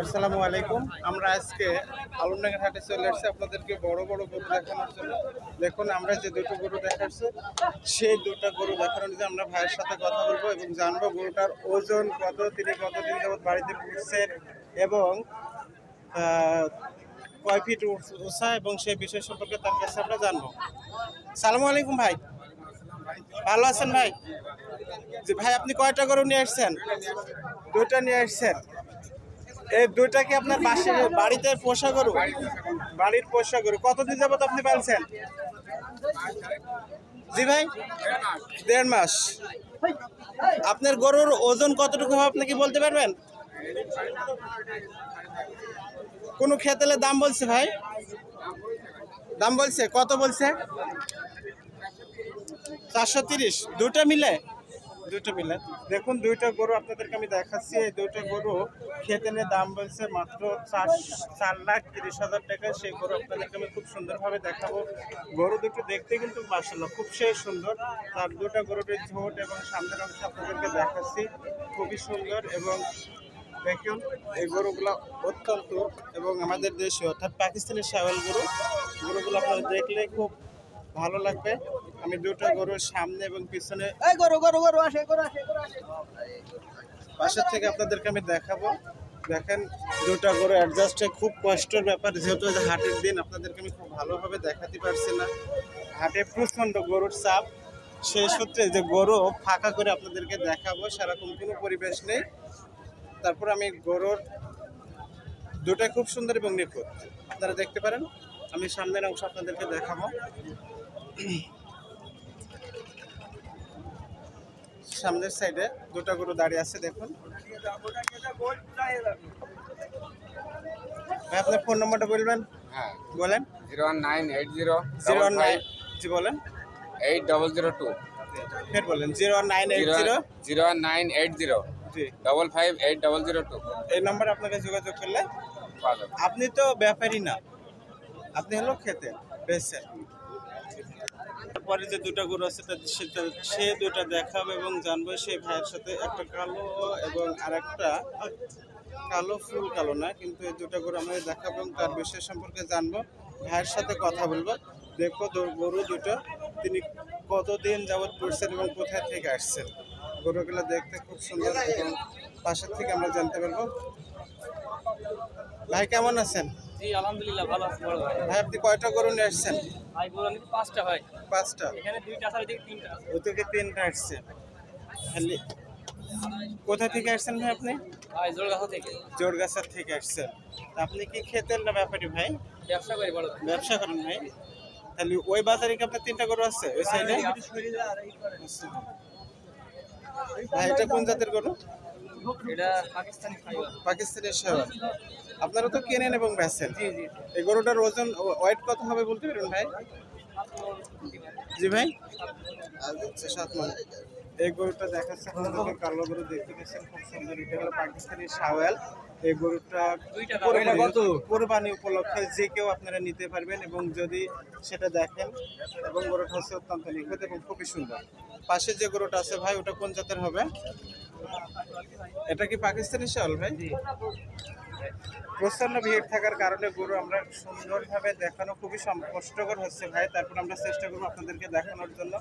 আসসালামু আলাইকুম। আমরা আজকে আলমডাঙ্গার হাটে চলে এসেছি আপনাদেরকে বড় বড় গরু দেখানোর জন্য। দেখুন, আমরা যে দুটো গরু দেখাচ্ছি, সেই দুটো গরু দেখানোর জন্য আমরা ভাইয়ের সাথে কথা বলব এবং জানব গরুটার ওজন কত, তিনি কতদিন যাবত বাড়িতে উঠছেন এবং কয় ফিট উচ- এবং সেই বিষয় সম্পর্কে তার কাছে আমরা জানব। সালামু আলাইকুম ভাই। ভালো আছেন ভাই? জি, ভাই, আপনি কয়টা গরু নিয়ে আসছেন? দুইটা নিয়ে আসছেন। এই দুইটা কি আপনার পাশে বাড়িতে পোষা গরু? বাড়ির পোষা গরু। কতদিন যাবত আপনি পালছেন? জি ভাই, দেড় মাস। আপনার গরুর ওজন কতটুকু হবে আপনি কি বলতে পারবেন? কোন খেতেলে দাম বলছে ভাই? দাম বলছে? কত বলছে? চারশো তিরিশ। দুটো মিলে? দুটো মিলে। দেখুন, দুইটা গরু আপনাদেরকে আমি দেখাচ্ছি। এই দুইটা গরু খেতে নিয়ে দাম বলছে মাত্র চার চার লাখ তিরিশ হাজার টাকা। সেই গরু আপনাদেরকে আমি খুব সুন্দরভাবে দেখাবো। গরু দুটো দেখতে কিন্তু মার্শাল্লাহ খুব সেই সুন্দর। তার দুটা গরুর ঝোট এবং সামনের অংশ আপনাদেরকে দেখাচ্ছি। খুবই সুন্দর এবং দেখুন, এই গরুগুলো অত্যন্ত এবং আমাদের দেশে অর্থাৎ পাকিস্তানের শাওয়াল গরু। গরুগুলো আপনারা দেখলে খুব ভালো লাগবে। আমি দুটো গরুর সামনে এবং পিছনে গরু গরু গরু আসে গরু আসে গরু আসে। পাশের থেকে আপনাদেরকে আমি দেখাবো। দেখেন দুটা গরু অ্যাডজাস্টে খুব কষ্টের ব্যাপার যেহেতু হাটের দিন আপনাদেরকে আমি খুব ভালোভাবে দেখাতে পারছি না। হাটে প্রচণ্ড গরুর চাপ। সেই সূত্রে যে গরু ফাঁকা করে আপনাদেরকে দেখাবো সেরকম কোনো পরিবেশ নেই। তারপর আমি গরুর দুটা খুব সুন্দর এবং নিখুঁত। আপনারা দেখতে পারেন। আমি সামনের অংশ আপনাদেরকে দেখাবো। সামনের সাইডে দুটা গরু দাঁড়িয়ে আছে দেখুন। ভাই আপনার ফোন নম্বরটা বলবেন? হ্যাঁ। বলেন। Zero one nine eight zero zero one nine জি বলেন। Eight double zero two. ফের বলেন zero one nine eight zero. Zero one nine eight zero. জি। Double five eight double zero two. এই নম্বরে আপনাকে যোগাযোগ করলে আপনি তো ব্যাপারী না। আপনি হলো খেতে বেচছেন তারপরে যে দুটো গরু আছে সেটা সে দুটো দেখাবো এবং জানব সেই ভাইয়ের সাথে একটা কালো এবং আর একটা কালো, ফুল কালো না, কিন্তু এই দুটো গরু আমরা দেখাবো এবং তার বিষয় সম্পর্কে জানব, ভাইয়ের সাথে কথা বলব। দেখব গরু দুটো, তিনি কতদিন যাবৎ পড়ছেন এবং কোথায় থেকে আসছেন। গরুগুলো দেখতে খুব সুন্দর এবং পাশের থেকে আমরা জানতে পারব। ভাই, কেমন আছেন? জি আলহামদুলিল্লাহ ভালো আছি বড় ভাই। ভাই আপনি কয়টা গরু নিয়ে আসছেন? ভাই গরু আমি পাঁচটা ভাই। পাঁচটা? এখানে দুইটা আছে ওইদিকে তিনটা আছে। তিনটা আসছে। খালি কোথা থেকে আসছেন ভাই আপনি? ভাই জোরগাছা থেকে। জোরগাছার থেকে আসছেন। আপনি কি খেতেন না ব্যাপারী ভাই? ব্যবসা করি বড় ব্যবসা করেন ভাই। তাহলে ওই বাজারে কি আপনার তিনটা গরু আছে? ওই সাইডে ভাই এটা কোন জাতের গরু? এটা পাকিস্তানি পাকিস্তানের সেবা আপনারা তো কেনেন এবং বেচেন। এই গরুটার ওজন ওয়েট কত হবে বলতে পারেন ভাই? জি ভাই? আচ্ছা সাত মন। এই গরুটা দেখাচ্ছে আপনাদেরকে কালো গরু দেখতে পাচ্ছেন খুব সুন্দর। এটা হলো পাকিস্তানি শাওয়াল। এই গরুটা কোরবানি- কোরবানি উপলক্ষে যে কেউ আপনারা নিতে পারবেন এবং যদি সেটা দেখেন এবং গরুটা হচ্ছে অত্যন্ত নিখুঁত এবং খুবই সুন্দর। পাশে যে গরুটা আছে ভাই ওটা কোন জাতের হবে? এটা কি পাকিস্তানি শাওয়াল ভাই? প্রচণ্ড ভিড় থাকার কারণে গরু আমরা সুন্দরভাবে দেখানো খুবই কষ্টকর হচ্ছে ভাই। তারপর আমরা চেষ্টা করব আপনাদেরকে দেখানোর জন্য।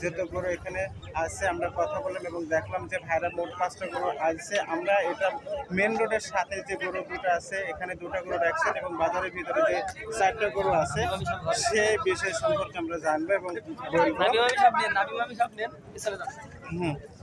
যেহেতু গরু এখানে আছে আমরা কথা বললাম এবং দেখলাম যে ভাইরা মোট পাঁচটা গরু আছে আমরা এটা মেন রোডের সাথে যে গরু দুটো আছে এখানে দুটো গরু রাখছেন এবং বাজারের ভিতরে যে চারটা গরু আছে সে বিষয় সম্পর্কে আমরা জানব এবং হুম।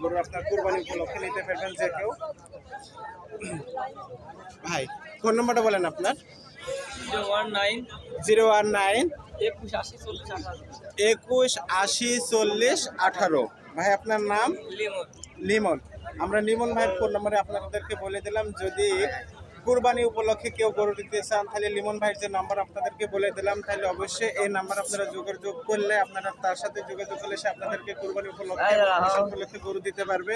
গরু আপনার কুরবানি উপলক্ষে নিতে পারবেন যে কেউ। ভাই ফোন নম্বরটা বলেন আপনার। Zero one nine. Zero one nine. একুশ আশি চল্লিশ আঠারো। একুশ আশি চল্লিশ আঠারো। ভাই আপনার নাম? লিমন। লিমন। আমরা লিমন ভাইয়ের ফোন নম্বরে আপনাদেরকে বলে দিলাম যদি কুরবানি উপলক্ষে কেউ গরু দিতে চান তাহলে লিমন ভাইয়ের যে নাম্বার আপনাদেরকে বলে দিলাম তাহলে অবশ্যই এই নাম্বার আপনারা যোগাযোগ করলে আপনারা তার সাথে যোগাযোগ করলে সে আপনাদেরকে কুরবানি উপলক্ষে উপলক্ষে গরু দিতে পারবে।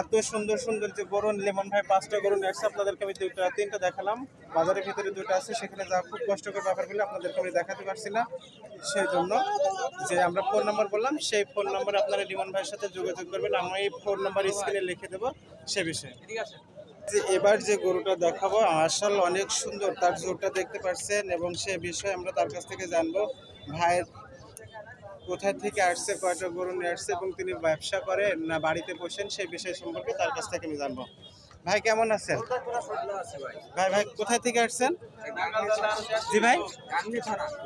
এত সুন্দর সুন্দর যে গরু লেমন ভাই পাঁচটা গরু নেটছে আপনাদেরকে আমি দুইটা তিনটা দেখালাম। বাজারের ভিতরে দুটো আছে সেখানে যা খুব কষ্টকর ব্যাপারগুলো আপনাদেরকে আমি দেখাতে পারছি না। সেই জন্য যে আমরা ফোন নাম্বার বললাম সেই ফোন নাম্বার আপনারা লিমন ভাইয়ের সাথে যোগাযোগ করবেন। আমি এই ফোন নাম্বার স্ক্রিনে লিখে দেবো সে বিষয়ে। ঠিক আছে। এবার যে গরুটা দেখাবো আসল অনেক সুন্দর। তার জোরটা দেখতে পাচ্ছেন এবং সে বিষয়ে আমরা তার কাছ থেকে জানব। ভাইয়ের কোথা থেকে আসছে, কয়টা গরু নিয়ে আসছে এবং তিনি ব্যবসা করেন না বাড়িতে বসেন সেই বিষয় সম্পর্কে তার কাছ থেকে আমি জানব। ভাই, কেমন আছেন? ভাই ভাই, কোথায় থেকে আসছেন? জি ভাই,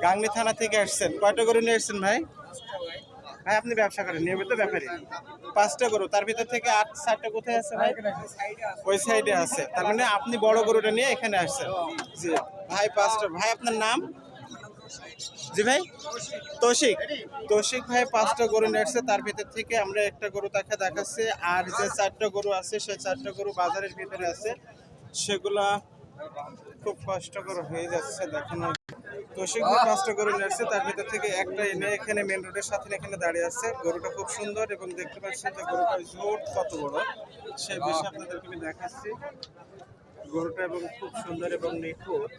গাংনি থানা থেকে আসছেন। কয়টা গরু নিয়ে আসছেন ভাই? ভাই আপনি ব্যবসা করেন, নিয়মিত ব্যাপারী। পাঁচটা গরু, তার ভিতর থেকে আট চারটা কোথায় আছে ভাই? ওই সাইডে আছে। তার মানে আপনি বড় গরুটা নিয়ে এখানে আসছেন। জি, ভাই, পাঁচটা ভাই, আপনার নাম? জি, ভাই? তৌশিক। তৌশিক ভাই পাঁচটা গরু নিয়ে তার ভিতর থেকে আমরা একটা গরু তাকে দেখাচ্ছি। আর যে চারটা গরু আছে, সেই চারটা গরু বাজারের ভিতরে আছে। সেগুলা খুব কষ্টকর হয়ে যাচ্ছে দেখানো সেগুলো পাঁচটা গরু নিয়ে আসছে তার ভিতর থেকে একটা এনে এখানে মেন রোডের সাথে এখানে দাঁড়িয়ে আছে। গরুটা খুব সুন্দর এবং দেখতে পাচ্ছেন যে গরুটার জোর কত বড়। সেই বিষয়ে আপনাদেরকে আমি দেখাচ্ছি। গরুটা এবং খুব সুন্দর এবং নিখুঁত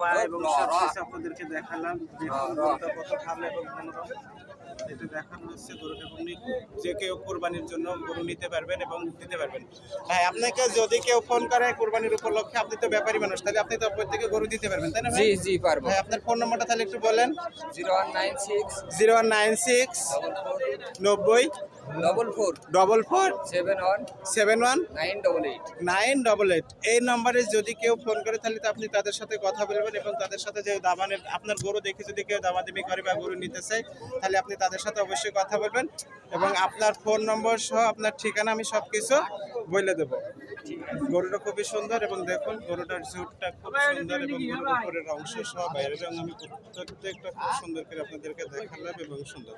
পা এবং সব কিছু আপনাদেরকে দেখালাম দেখুন গরুটা কত ভালো এবং মনোরম। এটা দেখানো হচ্ছে গরুটা এবং নিখুঁত যে কেউ কোরবানির জন্য গরু নিতে পারবেন এবং দিতে পারবেন। ভাই আপনাকে যদি কেউ ফোন করে কোরবানির উপলক্ষে আপনি তো ব্যাপারী মানুষ তাহলে আপনি তো প্রত্যেকে গরু দিতে পারবেন তাই না জি ভাই? জি পারব। ভাই আপনার ফোন নম্বরটা তাহলে একটু বলেন। Zero one nine six zero one nine six নব্বই double four double four seven one seven one nine double eight nine double eight এই নম্বরে যদি কেউ ফোন করে তাহলে তো আপনি তাদের সাথে কথা বলবেন এবং তাদের সাথে যে দামানের আপনার গরু দেখে যদি কেউ দামাদামি করে বা গরু নিতে চায় তাহলে আপনি তাদের সাথে অবশ্যই কথা বলবেন এবং আপনার ফোন নম্বর সহ আপনার ঠিকানা আমি সব কিছু বলে দেবো। গরুটা খুবই সুন্দর এবং দেখুন গরুটার ঝুটটা খুব সুন্দর এবং গরুর উপরের অংশ সহ বাইরের রং আমি প্রত্যেকটা খুব সুন্দর করে আপনাদেরকে দেখালাম এবং সুন্দর।